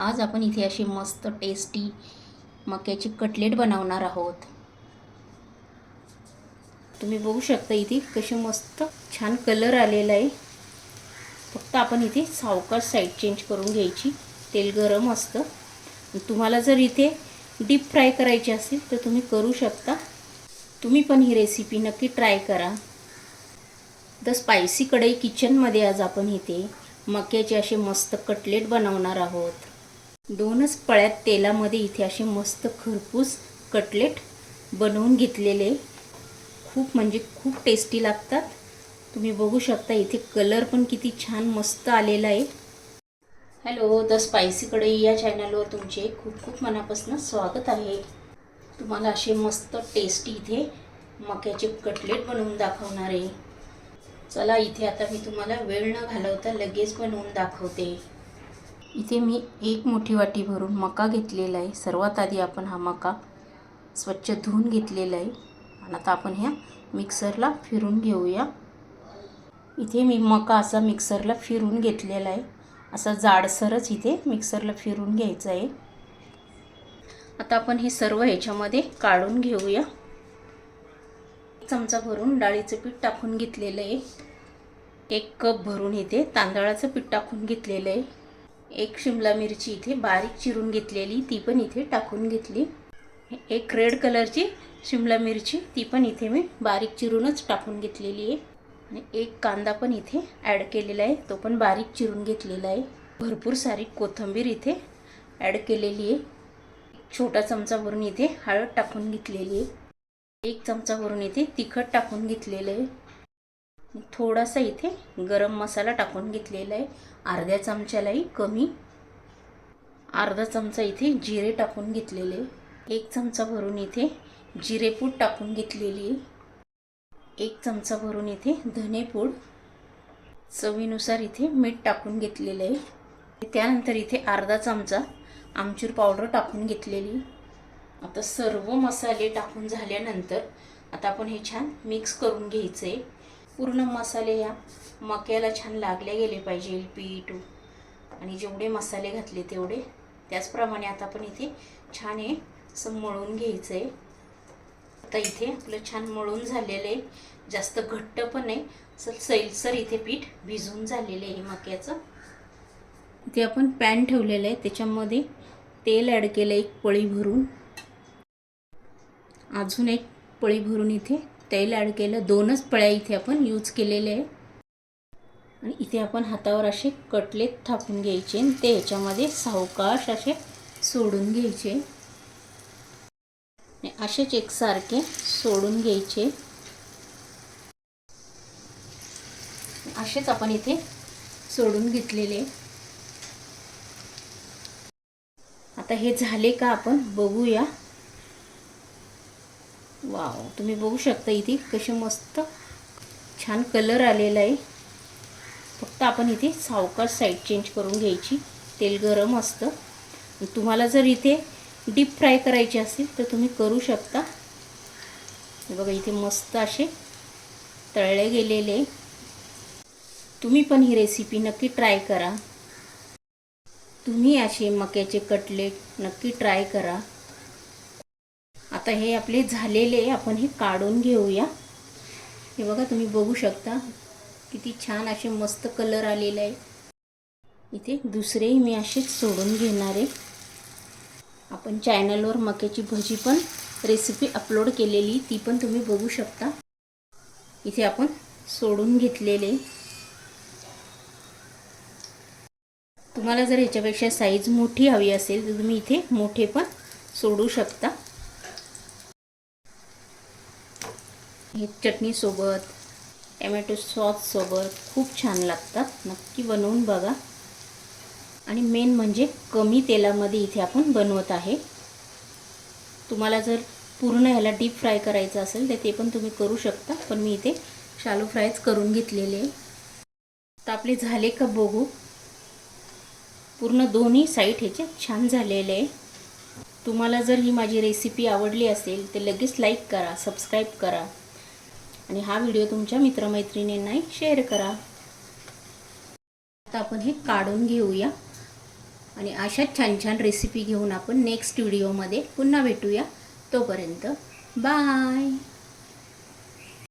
आज आपण इथे अशी मस्त टेस्टी मक्याची कटलेट बनवणार आहोत. तुम्ही बघू शकता इथे कशी मस्त छान कलर आलेला आहे. फक्त आपण इथे सावकाश साईड चेंज करून घ्यायची. तेल गरम असतं. तुम्हाला जर इथे डीप फ्राय करायची असेल तर तुम्ही करू शकता. तुम्ही पण ही रेसिपी नक्की ट्राय करा. द स्पायसी कढई किचनमध्ये आज आपण इथे मक्याचे असे मस्त कटलेट बनवणार आहोत. दोनच पळ्यात तेलामध्ये इथे असे मस्त खरपूस कटलेट बनवून घेतलेले. खूप म्हणजे खूप टेस्टी लागतात. तुम्ही बघू शकता इथे कलर पण किती छान मस्त आलेला आहे. हॅलो द स्पायसी कढई या चॅनलवर तुमचे खूप खूप मनापासून स्वागत आहे. तुम्हाला असे मस्त टेस्टी इथे मक्याचे कटलेट बनवून दाखवणार आहे. चला इथे आता मी तुम्हाला वेळ न घालवता लगेच बनवून दाखवते. इथे मी एक मोठी वाटी भरून मका घेतलेला आहे. सर्वात आधी आपण हा मका स्वच्छ धुवून घेतलेला आहे. आणि आता आपण ह्या मिक्सरला फिरून घेऊया. इथे मी मका असा मिक्सरला फिरून घेतलेला आहे. असा जाडसरच इथे मिक्सरला फिरून घ्यायचं आहे. आता आपण हे सर्व ह्याच्यामध्ये काढून घेऊया. चमचा भरून डाळीचं पीठ टाकून घेतलेलं आहे. एक कप भरून इथे तांदळाचं पीठ टाकून घेतलेलं आहे. एक शिमला मिरची इथे बारीक चिरून घेतलेली ती पण इथे टाकून घेतली. एक रेड कलरची शिमला मिरची ती पण इथे मी बारीक चिरूनच टाकून घेतलेली आहे. आणि एक कांदा पण इथे ॲड केलेला आहे तो पण बारीक चिरून घेतलेला आहे. भरपूर सारी कोथिंबीर इथे ॲड केलेली आहे. छोटा चमचा भरून इथे हळद टाकून घेतलेली आहे. एक चमचा भरून इथे तिखट टाकून घेतलेलं आहे. थोडासा इथे गरम मसाला टाकून घेतलेला आहे. अर्ध्या चमच्यालाही कमी. अर्धा चमचा इथे जिरे टाकून घेतलेले एक चमचा भरून इथे जिरेपूड टाकून घेतलेली आहे. एक चमचा भरून इथे धनेपूड. चवीनुसार इथे मीठ टाकून घेतलेलं आहे. त्यानंतर इथे अर्धा चमचा आमचूर पावडर टाकून घेतलेली आता सर्व मसाले टाकून झाल्यानंतर आता आपण हे छान मिक्स करून घ्यायचं आहे. पूर्ण मसाले ह्या मक्याला छान लागले गेले पाहिजे पीठ. आणि जेवढे मसाले घातले तेवढे. त्याचप्रमाणे आता आपण इथे छान हे असं मळून घ्यायचं आहे आता इथे आपलं छान मळून झालेलं आहे. जास्त घट्ट पण आहे असं सैलसर इथे पीठ भिजून झालेलं आहे मक्याचं. इथे आपण पॅन ठेवलेलं आहे. त्याच्यामध्ये तेल ॲड केलं एक पळी भरून. अजून एक पळी भरून इथे तेल ॲड केलं. दोनच पळ्या इथे आपण यूज केलेले आहे आणि इथे आपण हातावर असे कटलेट थापून घ्यायचे आणि ते ह्याच्यामध्ये सावकाश असे सोडून घ्यायचे. असेच एकसारखे सोडून घ्यायचे. असेच आपण इथे सोडून घेतलेले. आता हे झाले का आपण बघूया. वाव तुम्ही बघू शकता इथे कसे मस्त छान कलर आलेला आहे. फक्त आपण इथे सावकाश साईड चेंज करून घ्यायची. तेल गरम असतं. तुम्हाला जर इथे डीप फ्राय करायचे असेल तर तुम्ही करू शकता. बघा इथे मस्त असे तळले गेलेले तुम्ही पण ही रेसिपी नक्की ट्राय करा. तुम्ही असे मक्याचे कटलेट नक्की ट्राय करा. आता हे आपले झालेले आपण हे काढून घेऊया. हे बघा तुम्ही बघू शकता. किती छान असे मस्त कलर आलेले आहे. इथे दुसरेही मी असेच सोडून घेणार आहे. आपण चॅनलवर मक्याची भजी पण रेसिपी अपलोड केलेली ती पण तुम्ही बघू शकता. इथे आपण सोडून घेतलेले. तुम्हाला जर ह्याच्यापेक्षा साईज मोठी हवी असेल तर तुम्ही इथे मोठे पण सोडू शकता. हे चटणीसोबत टॅमॅटो सॉससोबत खूप छान लागतात. नक्की बनवून बघा. आणि मेन म्हणजे कमी तेलामध्ये इथे आपण बनवत आहे. तुम्हाला जर पूर्ण ह्याला डीप फ्राय करायचं असेल तर ते पण तुम्ही करू शकता पण मी इथे शालो फ्रायच करून घेतलेले तर आपले झाले का बघू. पूर्ण दोन्ही साईड ह्याचे छान झालेले आहे. तुम्हाला जर ही माझी रेसिपी आवडली असेल तर लगेच लाईक करा सबस्क्राईब करा. आणि हा व्हिडिओ तुमच्या मित्रमैत्रिणींनाही शेअर करा. आता आपण हे काढून घेऊया. आणि अशाच छान छान रेसिपी घेऊन आपण नेक्स्ट व्हिडिओमध्ये पुन्हा भेटूया. तोपर्यंत बाय